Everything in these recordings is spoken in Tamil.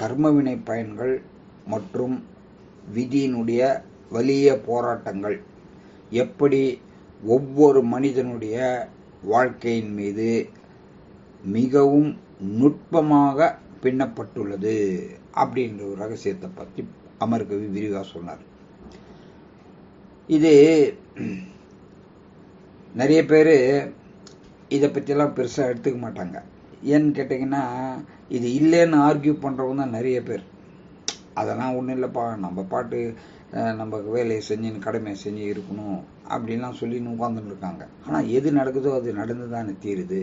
கர்மவினை பயன்கள் மற்றும் விதியினுடைய வலிய போராட்டங்கள். எப்படி ஒவ்வொரு மனிதனுடைய வாழ்க்கையின் மீது மிகவும் நுட்பமாக பின்னப்பட்டுள்ளது அப்படின்ற ஒரு ரகசியத்தை பற்றி அமர்கவி விரிவாக சொன்னார். இது நிறைய பேர் இதை பற்றியெல்லாம் பெருசாக எடுத்துக்க மாட்டாங்க. ஏன்னு கேட்டிங்கன்னா இது இல்லைன்னு ஆர்கியூ பண்ணுறவங்க தான் நிறைய பேர். அதெல்லாம் ஒன்றும் இல்லைப்பா நம்ம பாட்டு நம்ம வேலையை செஞ்சுன்னு கடமையை செஞ்சு இருக்கணும் அப்படின்லாம் சொல்லின்னு உட்காந்துட்டு இருக்காங்க. ஆனால் எது நடக்குதோ அது நடந்து தானே தீருது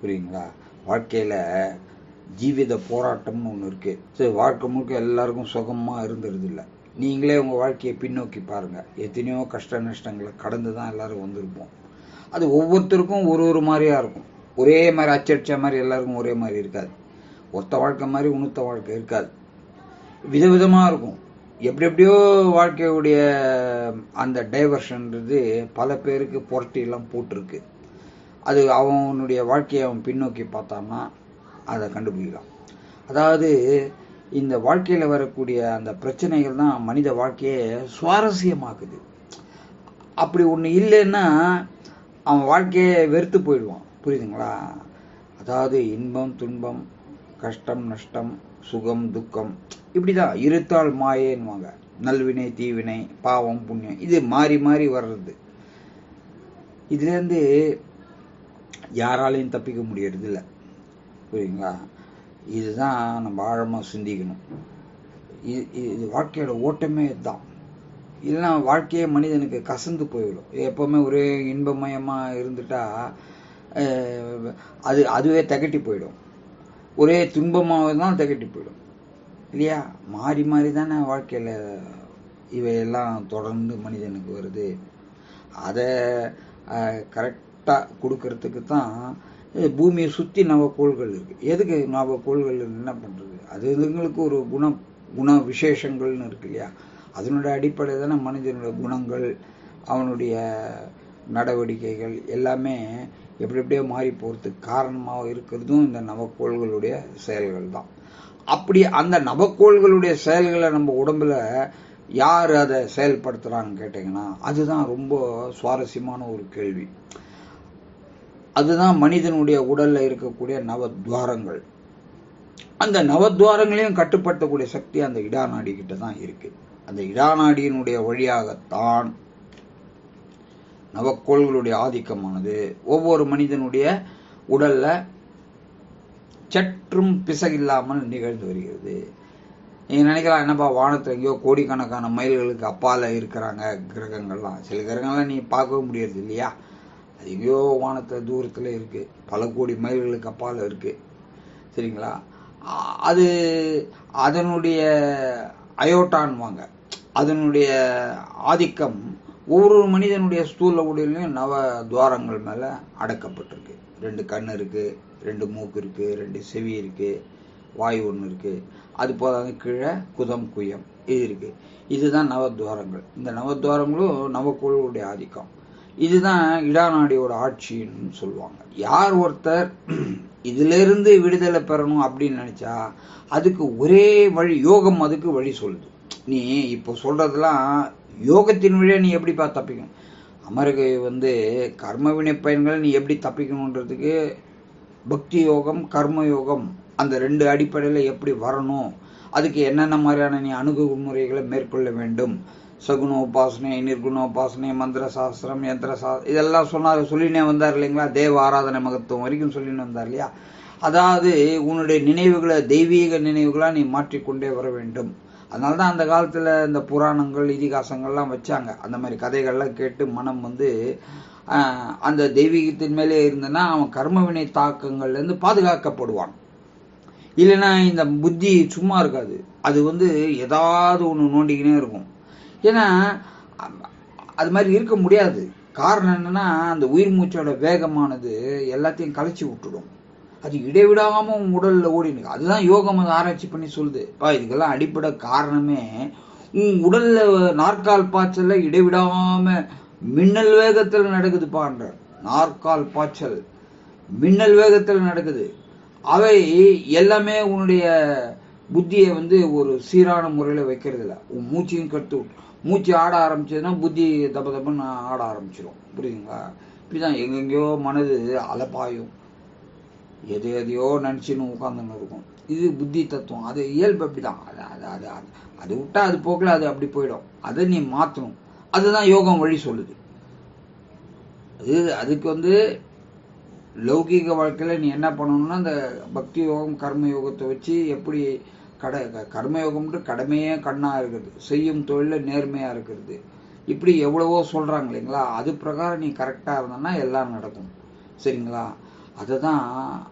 புரியுங்களா? வாழ்க்கையில் ஜீவித போராட்டம்னு ஒன்று இருக்குது சரி வாழ்க்கை முழுக்க எல்லாருக்கும் சுகமாக இருந்துருது இல்லை. நீங்களே உங்கள் வாழ்க்கையை பின்னோக்கி பாருங்கள் எத்தனையோ கஷ்ட நஷ்டங்களை கடந்து தான் எல்லோரும் வந்திருப்போம். அது ஒவ்வொருத்தருக்கும் ஒரு ஒரு மாதிரியாக இருக்கும். ஒரே மாதிரி அச்சடிச்ச மாதிரி எல்லாருக்கும் ஒரே மாதிரி இருக்காது. ஒத்த வாழ்க்கை மாதிரி உணுத்த வாழ்க்கை இருக்காது. விதவிதமாக இருக்கும். எப்படி எப்படியோ வாழ்க்கையுடைய அந்த டைவர்ஷன்றது பல பேருக்கு புரட்டிலாம் போட்டிருக்கு. அது அவனுடைய வாழ்க்கையை அவன் பின்னோக்கி பார்த்தான்னா அதை கண்டுபிடிக்கலாம். அதாவது இந்த வாழ்க்கையில் வரக்கூடிய அந்த பிரச்சனைகள் தான் மனித வாழ்க்கையை சுவாரஸ்யமாக்குது. அப்படி ஒன்று இல்லைன்னா அவன் வாழ்க்கையை வெறுத்து போயிடுவான். புரியுதுங்களா? அதாவது இன்பம் துன்பம் கஷ்டம் நஷ்டம் சுகம் துக்கம் இப்படி தான் இருத்தால் மாயேன்வாங்க நல்வினை தீவினை பாவம் புண்ணியம் இது மாறி மாறி வர்றது. இதுலேருந்து யாராலையும் தப்பிக்க முடியறது இல்லை புரியுங்களா இதுதான் நம்ம ஆழமாக சிந்திக்கணும். இது இது வாழ்க்கையோட ஓட்டமே இதுதான். இல்லைன்னா வாழ்க்கையே மனிதனுக்கு கசந்து போயிடும். எப்போவுமே ஒரே இன்பமயமாக இருந்துட்டா அது அதுவே தகட்டி போயிடும். ஒரே துன்பமாக தான் தகட்டி போயிடும். இல்லையா? மாறி மாறி தானே வாழ்க்கையில் இவையெல்லாம் தொடர்ந்து மனிதனுக்கு வருது. அதை கரெக்டாக கொடுக்கறதுக்கு தான் பூமியை சுற்றி நவக்கோள்கள் இருக்குது எதுக்கு நவக்கோள்கள் என்ன பண்ணுறது அது இதுங்களுக்கு ஒரு குண குண விசேஷங்கள்னு இருக்கு இல்லையா? அதனுடைய அடிப்படை தானே மனிதனுடைய குணங்கள் அவனுடைய நடவடிக்கைகள் எல்லாமே எப்படி எப்படியோ மாறி போகிறதுக்கு காரணமாக இருக்கிறதும் இந்த நவக்கோள்களுடைய செயல்கள் தான். அப்படி அந்த நவக்கோள்களுடைய செயல்களை நம்ம உடம்புல யார் அதை செயல்படுத்துகிறான்னு கேட்டிங்கன்னா அதுதான் ரொம்ப சுவாரஸ்யமான ஒரு கேள்வி. அதுதான் மனிதனுடைய உடலில் இருக்கக்கூடிய நவத்வாரங்கள். அந்த நவத்வாரங்களையும் கட்டுப்படுத்தக்கூடிய சக்தி அந்த இடாநாடி கிட்ட தான் இருக்குது அந்த இடாநாடியினுடைய வழியாகத்தான் நவக்கோள்களுடைய ஆதிக்கமானது. ஒவ்வொரு மனிதனுடைய உடல்ல சற்றும் பிசகில்லாமல் நிகழ்ந்து வருகிறது. நீங்கள் நினைக்கலாம் என்னப்பா வானத்தில் எங்கேயோ கோடிக்கணக்கான மைல்களுக்கு அப்பால் இருக்கிறாங்க கிரகங்கள்லாம். சில கிரகங்கள்லாம் நீ பார்க்கவே முடியாது இல்லையா? அது எங்கேயோ வானத்தில் தூரத்தில் இருக்குது பல கோடி மைல்களுக்கு அப்பால் இருக்குது சரிங்களா? அது அதனுடைய அயோட்டான்வாங்க. அதனுடைய ஆதிக்கம் ஒவ்வொரு மனிதனுடைய ஸ்தூல உடலையும் நவ துவாரங்கள் மேலே அடக்கப்பட்டிருக்கு. ரெண்டு கண் இருக்குது ரெண்டு மூக்கு இருக்குது ரெண்டு செவி இருக்குது வாயு ஒன்று இருக்குது அது போதாது கீழே குதம் குயம் இது இருக்குது இதுதான் நவத்வாரங்கள் இந்த நவத்வாரங்களும் நவக்குழுவுடைய ஆதிக்கம். இதுதான் இடாநாடியோட ஆட்சின்னு சொல்லுவாங்க. யார் ஒருத்தர் இதிலிருந்து விடுதலை பெறணும் அப்படின்னு நினச்சா அதுக்கு ஒரே வழி யோகம் அதுக்கு வழி சொல்லுது. நீ இப்போ சொல்கிறதெல்லாம் யோகத்தின் வழியை நீ எப்படி பார்த்து தப்பிக்கணும்? அமரகை வந்து கர்ம வினை பயன்கள் நீ எப்படி தப்பிக்கணுன்றதுக்கு பக்தி யோகம் கர்ம யோகம் அந்த ரெண்டு அடிப்படையில் எப்படி வரணும்? அதுக்கு என்னென்ன மாதிரியான நீ அணுகுமுறைகளை மேற்கொள்ள வேண்டும்? சகுன உபாசனை நிர்குண உபாசனை மந்திர சாஸ்திரம் யந்திர சா இதெல்லாம் சொன்னார் சொல்லினே வந்தார் இல்லைங்களா? தேவ ஆராதனை மகத்துவம் வரைக்கும் சொல்லின்னு வந்தார் இல்லையா? அதாவது உன்னுடைய நினைவுகளை தெய்வீக நினைவுகளாக நீ மாற்றிக்கொண்டே வர வேண்டும். அதனால தான் அந்த காலத்தில் இந்த புராணங்கள் இதிகாசங்கள்லாம் வச்சாங்க. அந்த மாதிரி கதைகள்லாம் கேட்டு மனம் வந்து அந்த தெய்வீகத்தின் மேலே இருந்தனா அவன் கர்மவினை தாக்கங்கள்லேருந்து பாதுகாக்கப்படுவான். இல்லைன்னா இந்த புத்தி சும்மா இருக்காது. அது வந்து ஏதாவது ஒன்று நோண்டிக்கினே இருக்கும். ஏன்னா அது மாதிரி இருக்க முடியாது. காரணம் என்னென்னா அந்த உயிர் மூச்சோட வேகமானது எல்லாத்தையும் கலைச்சி விட்டுடும். அது இடைவிடாம உன் உடல்ல ஓடினு. அதுதான் யோகம் அது ஆராய்ச்சி பண்ணி சொல்லுது. பா இதுக்கெல்லாம் அடிப்படை காரணமே உன் உடல்ல நாற்கால் பாய்ச்சல்ல இடைவிடாம மின்னல் வேகத்தில் நடக்குதுப்பான்ற நாற்கால் பாய்ச்சல். மின்னல் வேகத்தில் நடக்குது. அவை எல்லாமே உன்னுடைய புத்தியை வந்து ஒரு சீரான முறையில் வைக்கிறது இல்லை உன் மூச்சையும் கட்டு மூச்சு ஆட ஆரம்பிச்சதுன்னா புத்தி தப்ப தப்புன்னு ஆட ஆரம்பிச்சிடும் புரியுதுங்களா? இப்படிதான் எங்கெங்கேயோ மனது அலப்பாயும். எது எதையோ நினச்சின்னு உட்காந்துன்னு இருக்கும். இது புத்தி தத்துவம். அது இயல்பு அப்படிதான். அது அது அது அது அது விட்டா அது போக்கில் அது அப்படி போயிடும். அதை நீ மாற்றணும் அதுதான் யோகம் வழி சொல்லுது. அது அதுக்கு வந்து லௌகீக வாழ்க்கையில் நீ என்ன பண்ணணும்னா அந்த பக்தி யோகம் கர்ம யோகத்தை வச்சு எப்படி கடை கர்ம யோகம்ன்ற கடமையே கண்ணாக இருக்கிறது செய்யும் தொழிலில் நேர்மையாக இருக்கிறது இப்படி எவ்வளவோ சொல்கிறாங்க இல்லைங்களா? அது பிரகாரம் நீ கரெக்டாக இருந்தன்னா எல்லாம் நடக்கும். சரிங்களா? அதை தான்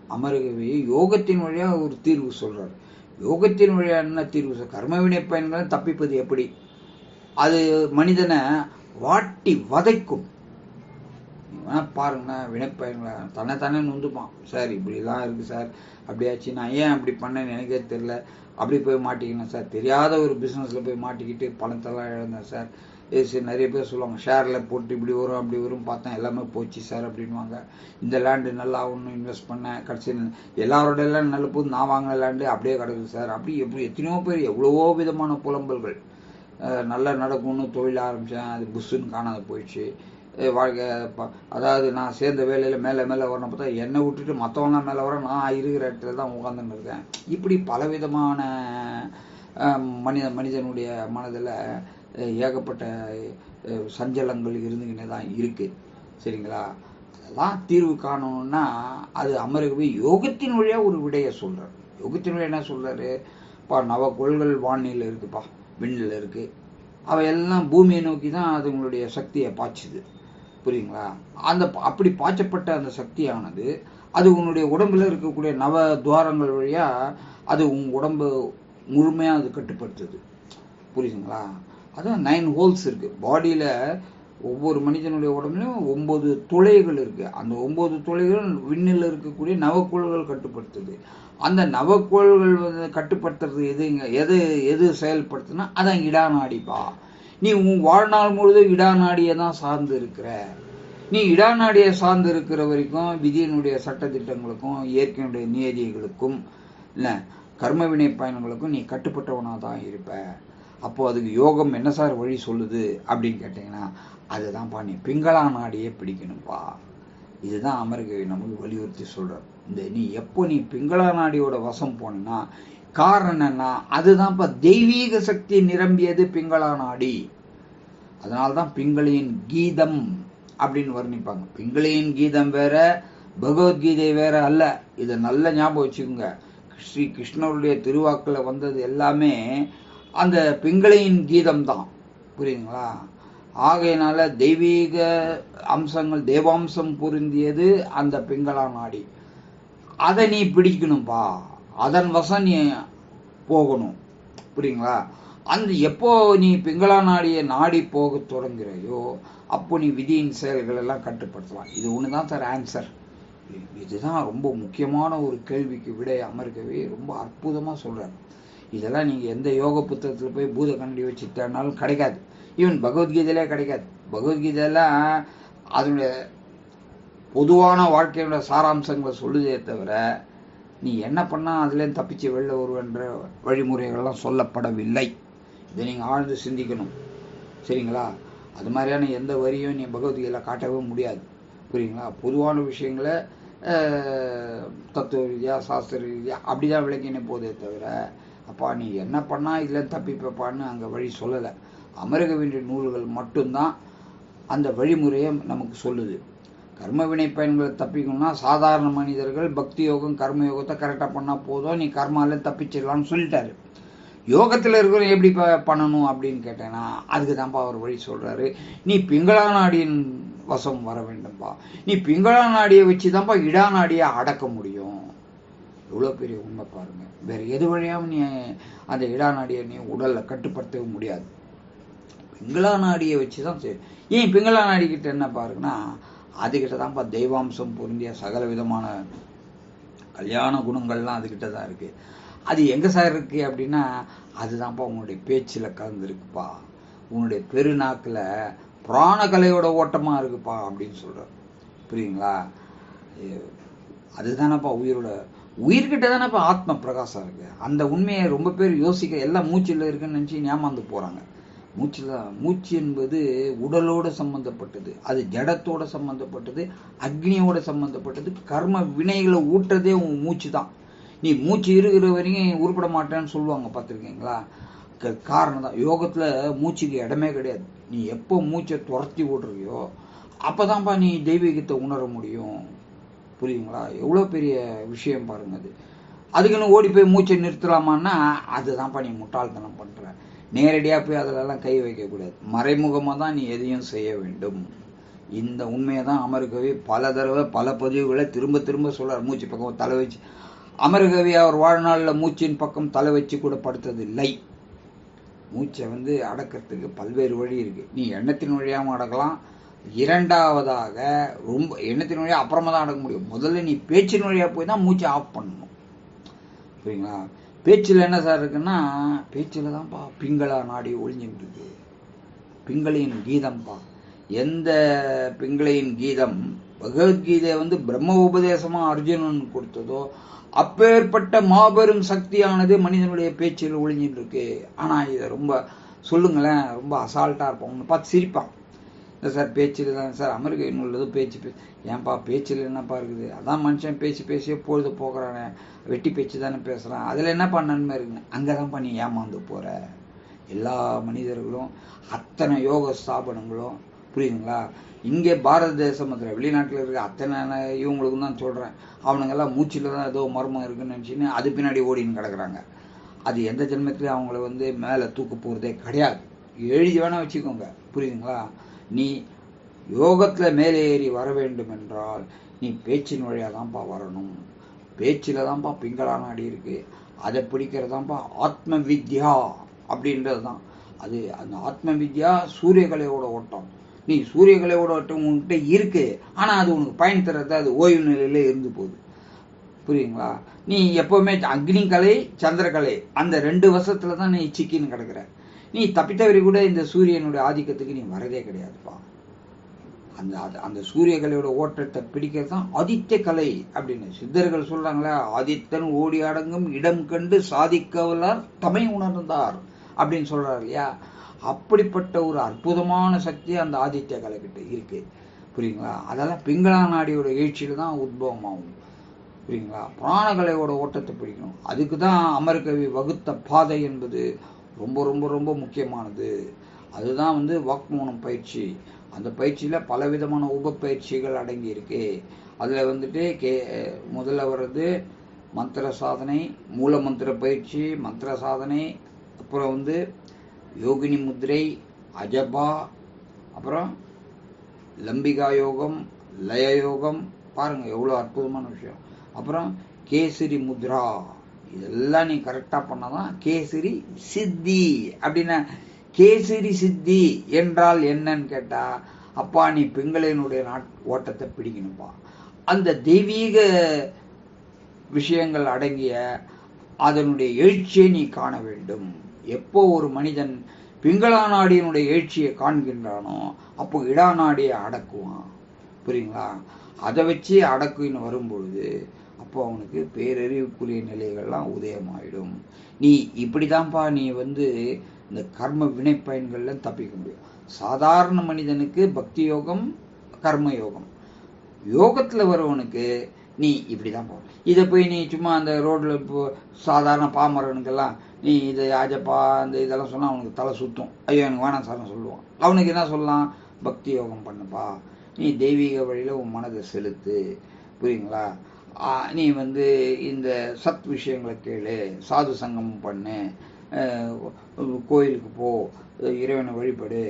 அமரகவி யோகத்தின் வழியாக ஒரு தீர்வு சொல்றாரு. யோகத்தின் வழியாக என்ன தீர்வு கர்ம கர்மவினை பயன்களை தப்பிப்பது எப்படி? அது மனிதனை வாட்டி வதைக்கும். வேணா பாருங்க வினைப்பயன்களை. தன்னை தானே நொந்துப்பான். சார் இப்படிலாம் இருக்கு சார். அப்படியாச்சு நான் ஏன் அப்படி பண்ணேன்னு எனக்கே தெரியல. அப்படி போய் மாட்டிக்கினேன் சார். தெரியாத ஒரு பிஸ்னஸில் போய் மாட்டிக்கிட்டு பணத்தெல்லாம் இழந்தேன் சார். நிறைய பேர் சொல்லுவாங்க ஷேரில் போட்டு இப்படி வரும் அப்படி வரும் பார்த்தேன் எல்லாமே போச்சு சார் அப்படின்வாங்க இந்த லேண்டு நல்லா ஒன்று இன்வெஸ்ட் பண்ணேன் கடைசி எல்லாரோட லேண்ட் நல்ல போது நான் வாங்கின லேண்டு அப்படியே கிடக்குது சார். அப்படி எப்படி எத்தனையோ பேர் எவ்வளவோ விதமான புலம்பல்கள். நல்லா நடக்கும்னு தொழில் ஆரம்பித்தேன் அது புஷ்ஷுன்னு காணாத போயிடுச்சு. வாழ்க்கை அதாவது நான் சேர்ந்த வேலையில் மேலே மேலே வரணும் பார்த்தா என்னை விட்டுட்டு மற்றவங்களாம் மேலே வர நான் இருக்கிற இடத்துல தான் உட்காந்துன்னு இருக்கேன். இப்படி பலவிதமான மனித மனிதனுடைய மனதில் ஏகப்பட்ட சஞ்சலங்கள் இருந்துக்கினே தான் இருக்குது சரிங்களா? அதெல்லாம் தீர்வு காணணும்னா அது அமரகவி யோகத்தின் வழியாக ஒரு விடையை சொல்கிறார் யோகத்தின் வழியாக என்ன சொல்கிறாரு நவ நவக்கோள்கள் வானில் இருக்குப்பா விண்ணில் இருக்குது அவையெல்லாம் பூமியை நோக்கி தான் அதுங்களுடைய சக்தியை பாய்ச்சுது. புரியுங்களா அந்த அப்படி பாய்ச்சப்பட்ட அந்த சக்தியானது அது உன்னுடைய உடம்புல இருக்கக்கூடிய நவ துவாரங்கள் வழியாக அது உன் உடம்பு முழுமையாக அது கட்டுப்படுத்துது. புரியுதுங்களா? அதுதான் நைன் ஹோல்ஸ் இருக்குது பாடியில் ஒவ்வொரு மனிதனுடைய உடம்புலையும் ஒம்பது துளைகள் இருக்குது அந்த ஒம்பது துளைகள் விண்ணில் இருக்கக்கூடிய நவக்கோள்கள் கட்டுப்படுத்துது. அந்த நவக்கோள்கள் வந்து கட்டுப்படுத்துறது எதுங்க எது எது செயல்படுத்துனா அதான் இடாநாடிப்பா நீ உன் வாழ்நாள் முழுதும் இடாநாடியை தான் சார்ந்து இருக்கிற. நீ இடாநாடியை சார்ந்து இருக்கிற வரைக்கும் விதியினுடைய சட்டத்திட்டங்களுக்கும் இயற்கையினுடைய நியதிகளுக்கும் இல்லை கர்மவினை பயணங்களுக்கும் நீ கட்டுப்பட்டவனாக தான் இருப்ப. அப்போ அதுக்கு யோகம் என்ன சார் வழி சொல்லுது அப்படின்னு கேட்டிங்கன்னா அதுதான்ப்பா நீ பிங்களா நாடியே பிடிக்கணும்ப்பா. இதுதான் அமெரிக்க நமக்கு வலியுறுத்தி சொல்கிறார் இந்த நீ எப்போ நீ பிங்களா நாடியோட வசம் போனேன்னா காரணம் என்னன்னா அதுதான்ப்பா தெய்வீக சக்தி நிரம்பியது பிங்களா நாடி. அதனால்தான் பிங்களையின் கீதம் அப்படின்னு வர்ணிப்பாங்க. பிங்களையின் கீதம் வேற பகவத்கீதை வேற அல்ல. இதை நல்ல ஞாபகம் வச்சுக்கோங்க. ஸ்ரீ கிருஷ்ணருடைய திருவாக்கில் வந்தது எல்லாமே அந்த பிங்களையின் கீதம் தான் புரியுதுங்களா? ஆகையினால தெய்வீக அம்சங்கள் தேவாம்சம் பொருந்தியது அந்த பிங்களா நாடி. அதை நீ பிடிக்கணும்ப்பா அதன் வசம் நீ போகணும். புரியுங்களா அந்த எப்போ நீ பிங்களா நாடியை நாடி போக தொடங்குறையோ அப்போ நீ விதியின் செயல்கள் எல்லாம் கட்டுப்படுத்தலாம். இது ஒன்று தான் சார் ஆன்சர் இதுதான் ரொம்ப முக்கியமான ஒரு கேள்விக்கு விடை அமர்க்கவே ரொம்ப அற்புதமாக சொல்றாரு. இதெல்லாம் நீங்கள் எந்த யோக புத்தகத்தில் போய் பூத கண்ணடி வச்சு தேடினாலும் கிடைக்காது. ஈவன் பகவத்கீதையிலே கிடைக்காது. பகவத்கீதையெல்லாம் அதனுடைய பொதுவான வாழ்க்கையோட சாராம்சங்களை சொல்லுதே தவிர நீ என்ன பண்ணால் அதுலேருந்து தப்பிச்சு வெளில வருவன்ற வழிமுறைகள்லாம் சொல்லப்படவில்லை. இதை நீங்கள் ஆழ்ந்து சிந்திக்கணும். சரிங்களா? அது மாதிரியான எந்த வரியும் நீ பகவத்கீதையில் காட்டவே முடியாது. புரியுங்களா பொதுவான விஷயங்களை தத்துவ ரீதியாக சாஸ்திர ரீதியாக அப்படி தான் விளக்கினே போதே தவிர அப்பா நீ என்ன பண்ணால் இதில் தப்பிப்பப்பான்னு அங்கே வழி சொல்லலை. அமருக வேண்டிய நூல்கள் மட்டும்தான் அந்த வழிமுறையை நமக்கு சொல்லுது. கர்ம வினை பயன்களை தப்பிக்கணும்னா சாதாரண மனிதர்கள் பக்தி யோகம் கர்ம யோகத்தை கரெக்டாக பண்ணால் போதும். நீ கர்மால தப்பிச்சிடலாம்னு சொல்லிட்டாரு. யோகத்தில் இருக்கிற எப்படி பண்ணணும் அப்படின்னு கேட்டேன்னா அதுக்கு தான்ப்பா அவர் வழி சொல்கிறாரு நீ பிங்களா நாடியின் வசம் வர வேண்டும்பா. நீ பிங்களா நாடியை வச்சு தான்ப்பா இடா நாடியை அடக்க முடியும். எவ்வளோ பெரிய உண்மை பாருங்க. வேற எது வழியாகவும் நீ அந்த இடாநாடியை நீ உடல்ல கட்டுப்படுத்தவே முடியாது. பிங்களா நாடியை வச்சு தான் சரி ஏன் பிங்களா நாடி கிட்ட என்ன பாருங்கன்னா அதுகிட்ட தான்ப்பா தெய்வாம்சம் பொருந்திய சகல விதமான கல்யாண குணங்கள்லாம் அதுகிட்ட தான் இருக்கு. அது எங்க சார் இருக்கு அப்படின்னா அதுதான்ப்பா உன்னுடைய பேச்சில் கலந்துருக்குப்பா. உன்னுடைய பெருநாக்கில் புராணக்கலையோட ஓட்டமா இருக்குப்பா அப்படின்னு சொல்றார். புரியுங்களா அதுதானப்பா உயிரோட உயிர்கிட்ட தானப்பா ஆத்ம பிரகாசம் இருக்கு? அந்த உண்மையை ரொம்ப பேர் யோசிக்க எல்லாம் மூச்சில் இருக்குன்னு நினச்சி ஏமாந்து போகிறாங்க மூச்சில் மூச்சு என்பது உடலோட சம்பந்தப்பட்டது அது ஜடத்தோட சம்பந்தப்பட்டது அக்னியோட சம்பந்தப்பட்டது கர்ம வினைகளை ஊட்டுறதே உன் மூச்சு தான் நீ மூச்சு இருக்கிற வரையும் உருப்பட மாட்டேன்னு சொல்லுவாங்க பார்த்துருக்கீங்களா? க- காரணம் தான் யோகத்தில் மூச்சுக்கு இடமே கிடையாது. நீ எப்போ மூச்சை துரத்தி விடுறியோ அப்போதான்ப்பா நீ தெய்வீகத்தை உணர முடியும். புரியுங்களா எவ்வளோ பெரிய விஷயம் பாருங்க அது. அதுக்குன்னு ஓடி போய் மூச்சை நிறுத்தலாமான்னா அதுதான்ப்பா நீ முட்டாள்தனம் பண்ணுறேன் நேரடியாக போய் அதிலெல்லாம் கை வைக்கக்கூடாது. மறைமுகமாக தான் நீ எதையும் செய்ய வேண்டும். இந்த உண்மையை தான் அமர்கவி பல தடவை பல பதிவுகளை திரும்ப திரும்ப சொல்கிறார் மூச்சு பக்கம் தலை வச்சு. அமர்கவி அவர் வாழ்நாளில் மூச்சின் பக்கம் தலை வச்சு கூட படுத்தது இல்லை மூச்சை வந்து அடக்கிறதுக்கு பல்வேறு வழி இருக்குது நீ எண்ணத்தின் வழியாகவும் அடக்கலாம். இரண்டாவதாக ரொம்ப எண்ணத்தின் வழியாக அப்புறமா தான் அடக்க முடியும். முதல்ல நீ பேச்சின் வழியாக போய் தான் மூச்சை ஆஃப் பண்ணணும். சரிங்களா பேச்சில் என்ன சார் இருக்குன்னா பேச்சில் தான்ப்பா பிங்களா நாடி ஒளிஞ்சுட்டு இருக்கு பிங்களையின் கீதம்ப்பா எந்த பிங்களையின் கீதம்? பகவத்கீதை வந்து பிரம்ம உபதேசமா அர்ஜுனன் கொடுத்ததோ அப்பேற்பட்ட மாபெரும் சக்தியானது மனிதனுடைய பேச்சில் ஒளிஞ்சிட்டு இருக்கு ஆனா இதை ரொம்ப சொல்லுங்களேன் ரொம்ப அசால்ட்டா இருப்போம். உன்னை பார்த்து சிரிப்பான். இல்லை சார் பேச்சில் தான் சார். அமெரிக்க உள்ளது பேச்சு பே ஏன்பா பேச்சில் என்னப்பா இருக்குது? அதான் மனுஷன் பேசி பேசியே பொழுது போகிறானே வெட்டி பேச்சு தானே பேசுகிறான் அதில் என்னப்பா நன்மை இருக்குங்க? அங்கே தான் பண்ணி ஏமாந்து போகிற எல்லா மனிதர்களும் அத்தனை யோக ஸ்தாபனங்களும் புரியுதுங்களா? இங்கே பாரத தேசம் அதில் வெளிநாட்டில் இருக்க அத்தனை இவங்களுக்கும் தான் சொல்கிறேன் அவனுங்கெல்லாம் மூச்சில் தான் ஏதோ மர்மம் இருக்குன்னு நினச்சின்னு அது பின்னாடி ஓடின்னு கிடக்குறாங்க. அது எந்த ஜென்மத்திலையும் அவங்கள வந்து மேலே தூக்க போகிறதே கிடையாது. எழுதி வேணால் வச்சுக்கோங்க. புரியுதுங்களா? நீ யோகத்தில் மேலே ஏறி வர வேண்டும் என்றால் நீ பேச்சின் வழியாக தான்ப்பா வரணும். பேச்சில் தான்ப்பா பிங்களான அடி இருக்கு. அதை பிடிக்கிறதான்ப்பா ஆத்ம வித்யா அப்படின்றது தான் அது அந்த ஆத்ம வித்யா சூரியகலையோட ஓட்டம். நீ சூரியகலையோட ஓட்டம் உன்கிட்ட இருக்கு. ஆனால் அது உனக்கு பயன் தர்றது அது ஓய்வு நிலையில இருந்து போகுது. புரியுங்களா நீ எப்பவுமே அக்னி கலை சந்திரகலை அந்த ரெண்டு வருஷத்துல தான் நீ சிக்கின்னு கிடக்குற. நீ தப்பித்தவரி கூட இந்த சூரியனுடைய ஆதிக்கத்துக்கு நீ வரதே கிடையாதுப்பா. அந்த அந்த சூரிய கலையோட ஓட்டத்தை பிடிக்கிறது தான் ஆதித்ய கலை அப்படின்னு. சித்தர்கள் சொல்றாங்களே ஆதித்தன் ஓடி அடங்கும் இடம் கண்டு சாதிக்கவலார் தமை உணர்ந்தார் அப்படின்னு சொல்றாரு இல்லையா? அப்படிப்பட்ட ஒரு அற்புதமான சக்தி அந்த ஆதித்ய கலை கிட்ட இருக்கு. புரியுங்களா? அதெல்லாம் பிங்களா நாடியோட எழுச்சியில தான் உத்பவம் ஆகும் புரியுங்களா? புராண கலையோட ஓட்டத்தை பிடிக்கணும். அதுக்கு தான் அமர்கவி வகுத்த பாதை என்பது ரொம்ப ரொம்ப ரொம்ப முக்கியமானது. அதுதான் வந்து வாக்மூனம் பயிற்சி. அந்த பயிற்சியில் பலவிதமான உபப்பயிற்சிகள் அடங்கி இருக்கு அதில் வந்துட்டு கே முதல்ல வர்றது மந்திர சாதனை மூல மந்திர பயிற்சி மந்திர சாதனை அப்புறம் வந்து யோகினி முத்ரை அஜபா அப்புறம் லம்பிகா யோகம் லய யோகம். பாருங்கள் எவ்வளோ அற்புதமான விஷயம். அப்புறம் கேசரி முத்ரா. இதெல்லாம் நீ கரெக்டாக பண்ணாதான் கேசரி சித்தி அப்படின்னா கேசரி சித்தி என்றால் என்னன்னு கேட்டா அப்பா நீ பிங்களையினுடைய நாட் ஓட்டத்தை பிடிக்கணும்ப்பா அந்த தெய்வீக விஷயங்கள் அடங்கிய அதனுடைய எழுச்சியை நீ காண வேண்டும். எப்போ ஒரு மனிதன் பிங்களா நாடியினுடைய எழுச்சியை காண்கின்றானோ அப்போ இடா நாடியை அடக்குவான். புரியுங்களா? அதை வச்சு அடக்குன்னு வரும்பொழுது அப்போ அவனுக்கு பேரறிவுக்குரிய நிலைகள்லாம் உதயமாயிடும். நீ இப்படிதான்ப்பா நீ வந்து இந்த கர்ம வினை பயன்கள்ல தப்பிக்க முடியும். சாதாரண மனிதனுக்கு பக்தி யோகம் கர்ம யோகம். யோகத்துல வரவனுக்கு நீ இப்படிதான் போகணும் இதை போய் நீ சும்மா அந்த ரோட்ல இப்போ சாதாரண பாமரனுக்கெல்லாம் நீ இது ஆஜப்பா அந்த இதெல்லாம் சொன்னா அவனுக்கு தலை சுத்தும். ஐயோ எனக்கு வேணாம் சார்னு சொல்லுவான். அவனுக்கு என்ன சொல்லலாம்? பக்தி யோகம் பண்ணுப்பா. நீ தெய்வீக வழியில உன் மனதை செலுத்து. புரியுங்களா? நீ வந்து இந்த சத் விஷயங்களை கேளு சாது சங்கம் பண்ணு கோயிலுக்கு போ இறைவனை வழிபடு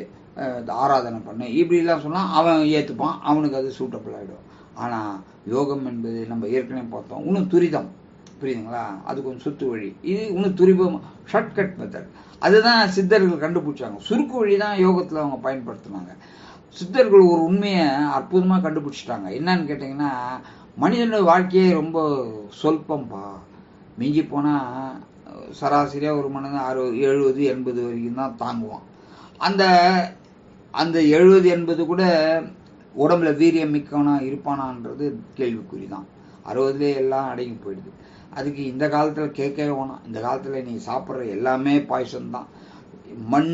ஆராதனை பண்ணு இப்படிலாம் சொன்னால் அவன் ஏத்துப்பான் அவனுக்கு அது சூட்டபிள் ஆகிடும் ஆனா யோகம் என்பது நம்ம ஏற்கனவே பார்த்தோம் இன்னும் துரிதம். புரியுதுங்களா? அது கொஞ்சம் சுத்து வழி. இது இன்னும் துரிபம் ஷார்ட்கட் மெத்தட் அதுதான் சித்தர்கள் கண்டுபிடிச்சாங்க. சுருக்கு வழி தான் யோகத்தில் அவங்க பயன்படுத்தினாங்க. சித்தர்கள் ஒரு உண்மையை அற்புதமாக கண்டுபிடிச்சிட்டாங்க. என்னன்னு கேட்டிங்கன்னா மனிதனோட வாழ்க்கையே ரொம்ப சொல்பம்பா. மிஞ்சி போனால் சராசரியாக ஒரு மனிதன் அறுபது எழுபது எண்பது வரைக்கும் தான் தாங்குவான். அந்த அந்த எழுபது எண்பது கூட உடம்புல வீரியம் மிக்கவனா இருப்பானான்றது கேள்விக்குறி தான். அறுபதுலேயே எல்லாம் அடங்கி போயிடுது. அதுக்கு இந்த காலத்தில் கேட்கவே வேணாம். இந்த காலத்தில் நீ சாப்பிட்ற எல்லாமே பாய்சன் தான். மண்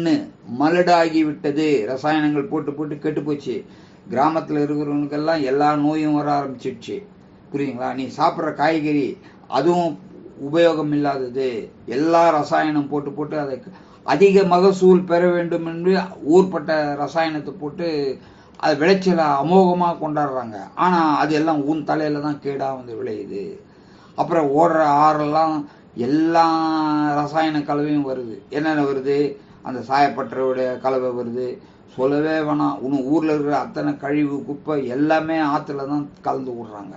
மலடாகி விட்டது. ரசாயனங்கள் போட்டு போட்டு கெட்டு போச்சு. கிராமத்தில் இருக்கிறவனுக்கெல்லாம் எல்லா நோயும் வர ஆரம்பிச்சிடுச்சு. புரியுங்களா நீ சாப்பிட்ற காய்கறி அதுவும் உபயோகம் இல்லாதது எல்லா ரசாயனம் போட்டு போட்டு அதை அதிக மகசூல் பெற வேண்டும் என்று ஊர்பட்ட ரசாயனத்தை போட்டு அது விளைச்சலை அமோகமாக கொண்டாடுறாங்க. ஆனால் அது எல்லாம் உன் தலையில் தான் கேடாக வந்து விளையுது. அப்புறம் ஓடுற ஆறெல்லாம் எல்லா ரசாயன கலவையும் வருது. என்னென்ன வருது? அந்த சாயப்பட்டறையுடைய கலவை வருது. சொல்லவே வேணாம். இன்னும் ஊரில் இருக்கிற அத்தனை கழிவு குப்பை எல்லாமே ஆற்றுல தான் கலந்து விடுறாங்க.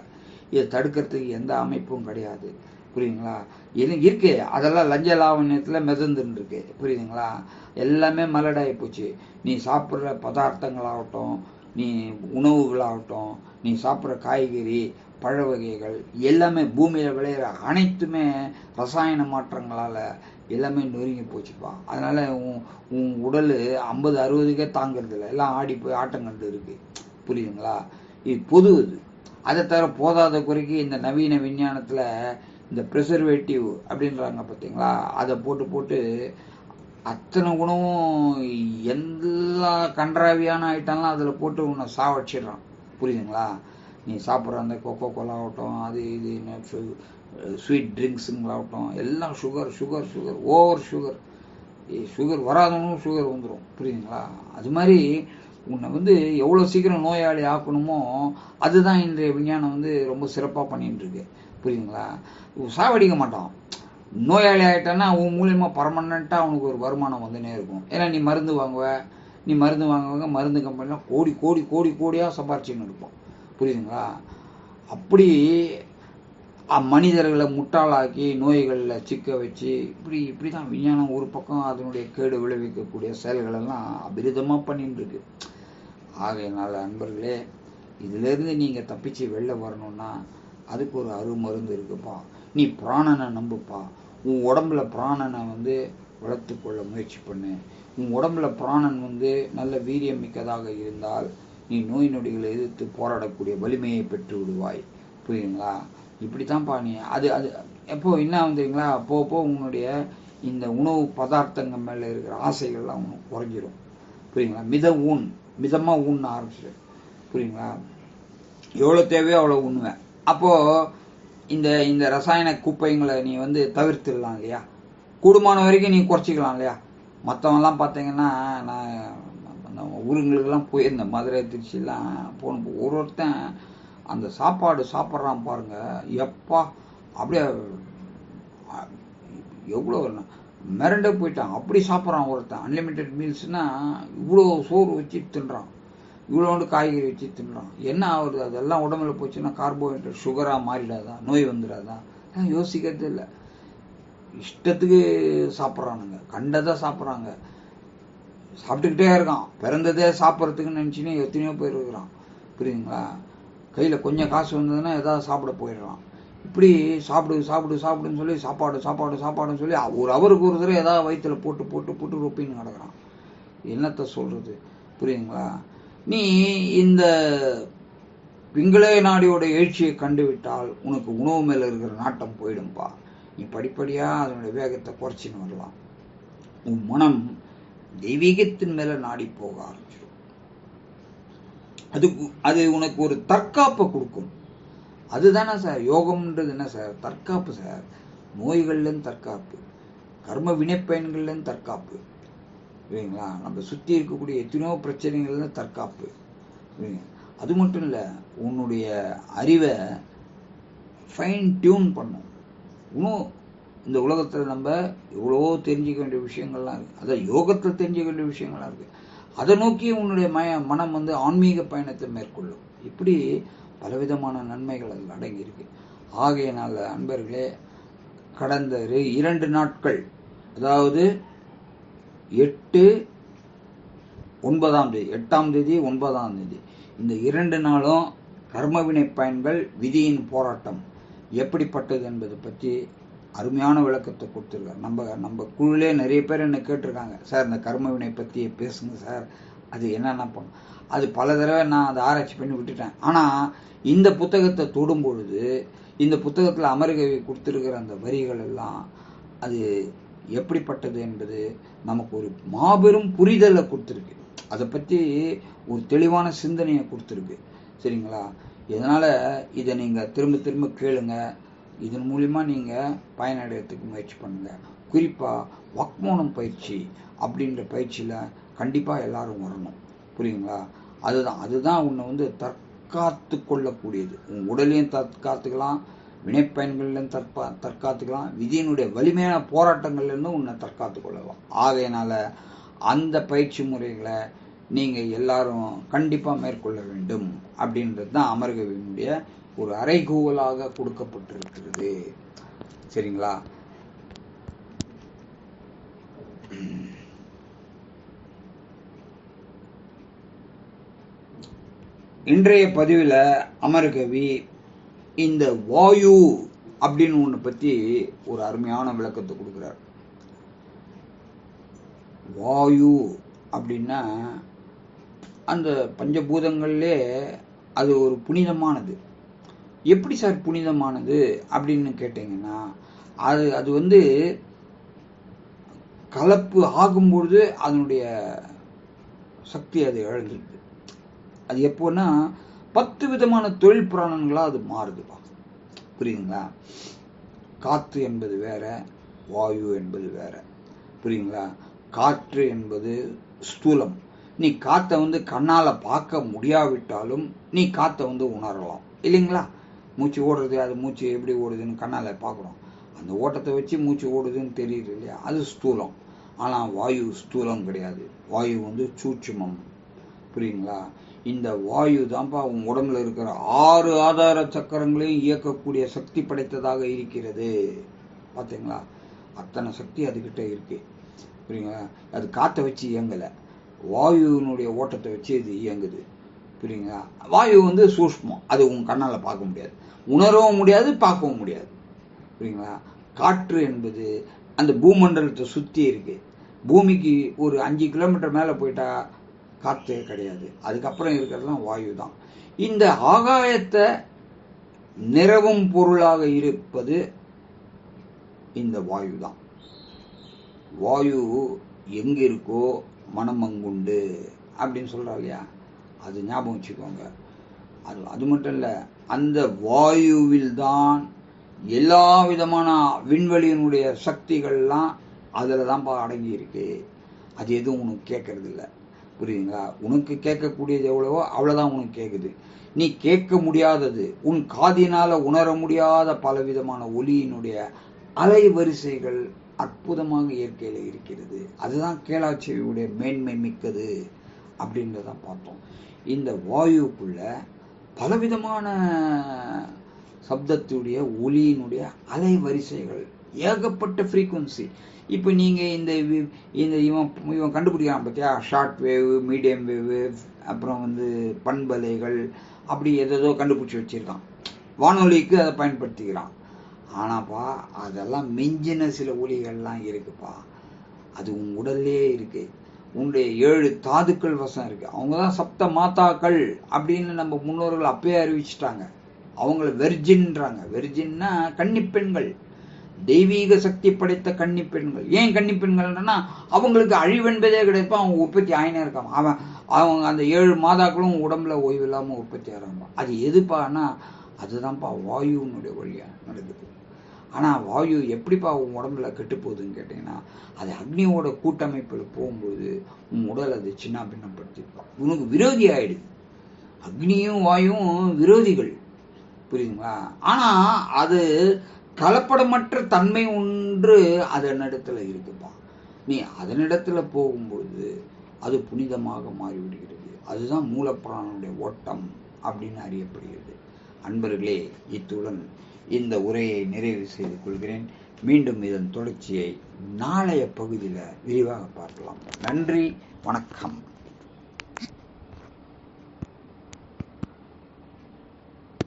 இதை தடுக்கிறதுக்கு எந்த அமைப்பும் கிடையாது. புரியுதுங்களா? இது இருக்கு. அதெல்லாம் லஞ்ச லாவண்யத்தில் மிதந்துன்னு இருக்கு புரியுதுங்களா? எல்லாமே மலடாகி போச்சு. நீ சாப்பிட்ற பதார்த்தங்களாகட்டும் நீ உணவுகளாகட்டும் நீ சாப்பிட்ற காய்கறி பழ வகைகள் எல்லாமே பூமியில் விளையிற அனைத்துமே ரசாயன மாற்றங்களால் எல்லாமே நொறுங்கி போச்சுப்பா. அதனால் உன் உன் உடல் ஐம்பது அறுபதுக்கே தாங்கிறது இல்லை எல்லாம் ஆடி போய் ஆட்டங்கண்டு இருக்கு. புரியுதுங்களா? இது பொது இது. அதை தவிர போதாத குறைக்கு இந்த நவீன விஞ்ஞானத்தில் இந்த ப்ரிசர்வேட்டிவ் அப்படின்றாங்க பார்த்தீங்களா? அதை போட்டு போட்டு அத்தனை உணவும் எல்லா கன்றாவியான ஐட்டம்லாம் அதில் போட்டு உன்னை சாவடிச்சிடுறான். புரியுதுங்களா? நீ சாப்பிட்ற அந்த கொக்கோ கோலா ஆகட்டும் அது இது ஸ்வீட் ட்ரிங்க்ஸுங்களாகட்டும் எல்லாம் sugar sugar sugar over sugar sugar வராதவனும் sugar வந்துடும் புரியுதுங்களா? அது மாதிரி உன்னை வந்து எவ்வளோ சீக்கிரம் நோயாளி ஆக்கணுமோ அதுதான் இன்றைய விஞ்ஞானம் வந்து ரொம்ப சிறப்பாக பண்ணிட்டுருக்கு. புரியுதுங்களா? சாவடிக்க மாட்டான். நோயாளி ஆகிட்டான்னா உன் மூலியமாக பர்மனண்ட்டாக அவனுக்கு ஒரு வருமானம் வந்துனே இருக்கும். ஏன்னா நீ மருந்து வாங்குவ. நீ மருந்து வாங்குவாங்க மருந்து கம்பெனிலாம் கோடி கோடி கோடி கோடியாக சம்பாரிச்சுன்னு இருப்போம் புரியுதுங்களா? அப்படி மனிதர்களை முட்டாளாக்கி நோய்களில் சிக்க வச்சு இப்படி இப்படி தான் விஞ்ஞானம் ஒரு பக்கம் அதனுடைய கேடு விளைவிக்கக்கூடிய செயல்களெல்லாம் அபிரிதமாக பண்ணிட்டு இருக்கு ஆகையினால அன்பர்களே இதிலேருந்து நீங்கள் தப்பிச்சு வெளில வரணும்னா அதுக்கு ஒரு அருமருந்து இருக்குப்பா. நீ பிராணனை நம்புப்பா. உன் உடம்புல பிராணனை வந்து வளர்த்து கொள்ள முயற்சி பண்ணு. உன் உடம்புல பிராணன் வந்து நல்ல வீரியம் மிக்கதாக இருந்தால் நீ நோய் நொடிகளை எதிர்த்து போராடக்கூடிய வலிமையை பெற்று விடுவாய். புரியுங்களா இப்படி தான்ப்பா நீ. அது அது எப்போ என்ன வந்துங்களா அப்போ அப்போ உன்னுடைய இந்த உணவு பதார்த்தங்கள் மேலே இருக்கிற ஆசைகள்லாம் உனக்கு குறைஞ்சிரும். புரியுங்களா? மித ஊன் மிதமாக ஊண்ண ஆரம்பிச்சிடு புரியுங்களா? எவ்வளோ தேவையோ அவ்வளோ உண்ணுவேன் அப்போது இந்த இந்த ரசாயன குப்பைங்களை நீ வந்து தவிர்த்துடலாம் இல்லையா? கூடுமான வரைக்கும் நீ குறைச்சிக்கலாம் இல்லையா? மற்றவங்கலாம் பார்த்தீங்கன்னா நான் நம்ம ஊருங்களுக்கெல்லாம் போயிருந்தேன். மதுரை திருச்சிலாம் போன ஒரு ஒருத்தன் அந்த சாப்பாடு சாப்பிட்றான் பாருங்க. எப்பா அப்படியே எவ்வளோ மிரண்டே போயிட்டான். அப்படி சாப்பிட்றான் ஒருத்தன். அன்லிமிட்டெட் மீல்ஸ்னால் இவ்வளோ சோறு வச்சு தின்றான். இவ்வளோண்டு காய்கறி வச்சு தின்றான். என்ன ஆகுது? அதெல்லாம் உடம்புல போச்சுன்னா கார்போஹைட்ரேட் சுகராக மாறிடாதா? நோய் வந்துடாதா? யோசிக்கிறது இல்லை. இஷ்டத்துக்கு சாப்பிட்றானுங்க. கண்டதாக சாப்பிட்றாங்க. சாப்பிட்டுக்கிட்டே இருக்கான். பிறந்ததே சாப்பிட்றதுக்கு நினச்சினே எத்தனையோ பேர் இருக்கிறான். புரியுதுங்களா? கையில் கொஞ்சம் காசு வந்ததுன்னா எதாவது சாப்பிட போயிடுறான் இப்படி சாப்பிடு சாப்பிடு சாப்பிடுன்னு சொல்லி சாப்பாடு சாப்பாடு சாப்பாடுன்னு சொல்லி ஒரு அவருக்கு ஒரு தடவை ஏதாவது வயிற்றுல போட்டு போட்டு போட்டு ரொப்பின்னு கிடக்குறான். என்னத்தை சொல்கிறது புரியுதுங்களா? நீ இந்த பிங்களே நாடியோட எழுச்சியை கண்டுவிட்டால் உனக்கு உணவு மேலே இருக்கிற நாட்டம் போயிடும்பா. நீ படிப்படியாக அதனுடைய வேகத்தை குறைச்சின்னு வரலாம். உன் மனம் தெய்வீகத்தின் மேலே நாடி போக ஆரம்பிச்சிடும். அது அது உனக்கு ஒரு தற்காப்பை கொடுக்கும். அதுதானே சார் யோகம்ன்றது என்ன சார் தற்காப்பு சார் நோய்கள்லேருந்து தற்காப்பு. கர்ம வினைப்பயன்கள்லேருந்து தற்காப்பு. சரிங்களா நம்ம சுற்றி இருக்கக்கூடிய எத்தனையோ பிரச்சனைகள்லேருந்து தற்காப்பு. அது மட்டும் இல்லை உன்னுடைய அறிவை ஃபைன் டியூன் பண்ணும். இன்னும் இந்த உலகத்தில் நம்ம எவ்வளோ தெரிஞ்சிக்க வேண்டிய விஷயங்கள்லாம் இருக்குது அதான் யோகத்தில் தெரிஞ்சிக்க வேண்டிய விஷயங்கள்லாம் இருக்குது அதை நோக்கி உன்னுடைய மய மனம் வந்து ஆன்மீக பயணத்தை மேற்கொள்ளும். இப்படி பலவிதமான நன்மைகள் அதில் அடங்கியிருக்கு. ஆகையினால் அன்பர்களே கடந்த இரண்டு நாட்கள். அதாவது எட்டு ஒன்பதாம் தேதி எட்டாம் தேதி ஒன்பதாம் தேதி. இந்த இரண்டு நாளும் கர்மவினை பயன்கள் விதியின் போராட்டம். எப்படிப்பட்டது என்பது பற்றி அருமையான விளக்கத்தை கொடுத்துருக்கார். நம்ம நம்ம குழுலே நிறைய பேர் என்ன கேட்டிருக்காங்க. சார் இந்த கர்மவினை பற்றி பேசுங்க சார். அது என்னென்ன பண்ணும்? அது பல தடவை நான் அதை ஆராய்ச்சி பண்ணி விட்டுட்டேன். ஆனால் இந்த புத்தகத்தை தொடும் பொழுது இந்த புத்தகத்தில் அமரகவி கொடுத்துருக்கிற அந்த வரிகள் எல்லாம் அது எப்படிப்பட்டது என்பது நமக்கு ஒரு மாபெரும் புரிதலை கொடுத்துருக்கு. அதை பற்றி ஒரு தெளிவான சிந்தனையை கொடுத்துருக்கு. சரிங்களா? இதனால் இதை நீங்கள் திரும்ப திரும்ப கேளுங்கள் இதன் மூலிமா நீங்கள் பயனடைகிறதுக்கு முயற்சி பண்ணுங்கள் குறிப்பாக வக்மோனம் பயிற்சி அப்படின்ற பயிற்சியில் கண்டிப்பாக எல்லாரும் வரணும். புரியுங்களா அதுதான் அதுதான் உன்னை வந்து தற்காத்து கொள்ளக்கூடியது. உன் உடலையும் தற்காத்துக்கலாம் வினைப்பயன்கள்லையும் தற்பா தற்காத்துக்கலாம். விதியினுடைய வலிமையான போராட்டங்கள்லேருந்து உன்னை தற்காத்து கொள்ளலாம். ஆகையினால அந்த பயிற்சி முறைகளை நீங்கள் எல்லாரும் கண்டிப்பாக மேற்கொள்ள வேண்டும். அப்படின்றது தான் அமர்கவியினுடைய ஒரு அறைகூவலாக கொடுக்கப்பட்டிருக்கிறது. சரிங்களா? இன்றைய பதிவில் அமர்கவி இந்த வாயு அப்படின்னு ஒன்று பற்றி ஒரு அருமையான விளக்கத்தை கொடுக்குறார். வாயு அப்படின்னா அந்த பஞ்சபூதங்கள்லே அது ஒரு புனிதமானது. எப்படி சார் புனிதமானது அப்படின்னு கேட்டிங்கன்னா அது அது வந்து கலப்பு ஆகும்பொழுது அதனுடைய சக்தி அது இழந்துருது. அது எப்போன்னா பத்து விதமான தொழில் புராணங்களாக அது மாறுதுப்பா புரியுதுங்களா? காற்று என்பது வேற வாயு என்பது வேற. புரியுங்களா காற்று என்பது ஸ்தூலம். நீ காற்றை வந்து கண்ணால் பார்க்க முடியாவிட்டாலும் நீ காற்றை வந்து உணரலாம். இல்லைங்களா? மூச்சு ஓடுறது அது மூச்சு எப்படி ஓடுதுன்னு கண்ணால் பார்க்குறோம். அந்த ஓட்டத்தை வச்சு மூச்சு ஓடுதுன்னு தெரியுது இல்லையா? அது ஸ்தூலம். ஆனால் வாயு ஸ்தூலம் கிடையாது. வாயு வந்து சூட்சுமம். புரியுங்களா? இந்த வாயு தான்ப்பா உன் உடம்புல இருக்கிற ஆறு ஆதார சக்கரங்களையும் இயக்கக்கூடிய சக்தி படைத்ததாக இருக்கிறது. பார்த்தீங்களா அத்தனை சக்தி அதுக்கிட்ட இருக்கு. புரியுங்களா? அது காற்றை வச்சு இயங்கலை. வாயுவினுடைய ஓட்டத்தை வச்சு இது இயங்குது. புரியுங்களா? வாயு வந்து சூஷ்மம் அது உன் கண்ணால் பார்க்க முடியாது. உணரவும் முடியாது பார்க்கவும் முடியாது. புரியுங்களா? காற்று என்பது அந்த பூமண்டலத்தை சுற்றி இருக்கு. பூமிக்கு ஒரு அஞ்சு கிலோமீட்டர் மேலே போயிட்டா காற்று கிடையாது. அதுக்கப்புறம் இருக்கிறதுலாம் வாயு தான். இந்த ஆகாயத்தை நிறவும் பொருளாக இருப்பது இந்த வாயு தான். வாயு எங்கே இருக்கோ மனமங்குண்டு அப்படின்னு சொல்கிறா இல்லையா? அது ஞாபகம் வச்சுக்கோங்க. அது அது மட்டும் இல்லை அந்த வாயுவில் தான் எல்லா விதமான விண்வெளியினுடைய சக்திகள்லாம் அதில் தான்ப்பா அடங்கி இருக்கு அது எதுவும் உனக்கு கேட்கறது இல்லை புரியுதுங்களா? உனக்கு கேட்கக்கூடியது எவ்வளவோ அவ்வளோதான் உனக்கு கேட்குது. நீ கேட்க முடியாதது உன் காதினால் உணர முடியாத பலவிதமான ஒலியினுடைய அலைவரிசைகள் அற்புதமாக இயற்கையில் இருக்கிறது. அதுதான் கேளாச்செவியுடைய மேன்மை மிக்கது அப்படின்றத பார்த்தோம். இந்த வாயுக்குள்ள பலவிதமான சப்தத்துடைய ஒலியினுடைய அலைவரிசைகள் ஏகப்பட்ட ஃப்ரீக்குவன்சி இப்போ நீங்கள் இந்த இந்த இவன் இவன் கண்டுபிடிக்கிறான் பார்த்தியா ஷார்ட் வேவ் மீடியம் வேவ் அப்புறம் வந்து பண்பலைகள் அப்படி எதேதோ கண்டுபிடிச்சி வச்சிருக்கான். வானொலிக்கு அதை பயன்படுத்திக்கிறான். ஆனாப்பா அதெல்லாம் மிஞ்சின சில ஒலிகள்லாம் இருக்குப்பா. அது உன் உடல்லே இருக்குது உன்னுடைய ஏழு தாதுக்கள் வசம் இருக்கு. அவங்க தான் சப்த மாதாக்கள் அப்படின்னு நம்ம முன்னோர்கள் அப்பயே அறிவிச்சிட்டாங்க. அவங்கள வெர்ஜின்றாங்க. வெர்ஜின்னா கன்னிப்பெண்கள் தெய்வீக சக்தி படைத்த கன்னிப்பெண்கள் ஏன் கன்னிப்பெண்கள்னா அவங்களுக்கு அழிவென்பதே கிடையாது. அவங்க உற்பத்தி ஆயினே இருக்காங்க. அவன் அவங்க அந்த ஏழு மாதாக்களும் உடம்புல ஓய்வு இல்லாமல் உற்பத்தி ஆகிறாங்க அது எதுப்பான்னா அதுதான்ப்பா வாயுனுடைய வழியாக நடக்குது. ஆனால் வாயு எப்படிப்பா உன் உடம்புல கெட்டு போகுதுன்னு கேட்டிங்கன்னா அது அக்னியோட கூட்டமைப்பில் போகும்போது உன் உடல் அது சின்ன பின்னப்படுத்திருப்பான் உனக்கு விரோதி ஆயிடுது. அக்னியும் வாயும் விரோதிகள். புரியுதுங்களா? ஆனால் அது கலப்படமற்ற தன்மை ஒன்று அதனிடத்தில் இருக்குப்பா. நீ அதனிடத்தில் போகும்பொழுது அது புனிதமாக மாறிவிடுகிறது. அதுதான் மூலப்பிராணனுடைய ஓட்டம் அப்படின்னு அறியப்படுகிறது. அன்பர்களே இத்துடன் இந்த உரையை நிறைவு செய்து கொள்கிறேன். மீண்டும் இதன் தொடர்ச்சியை நாளைய பகுதியில் விரிவாக பார்க்கலாம். நன்றி வணக்கம்.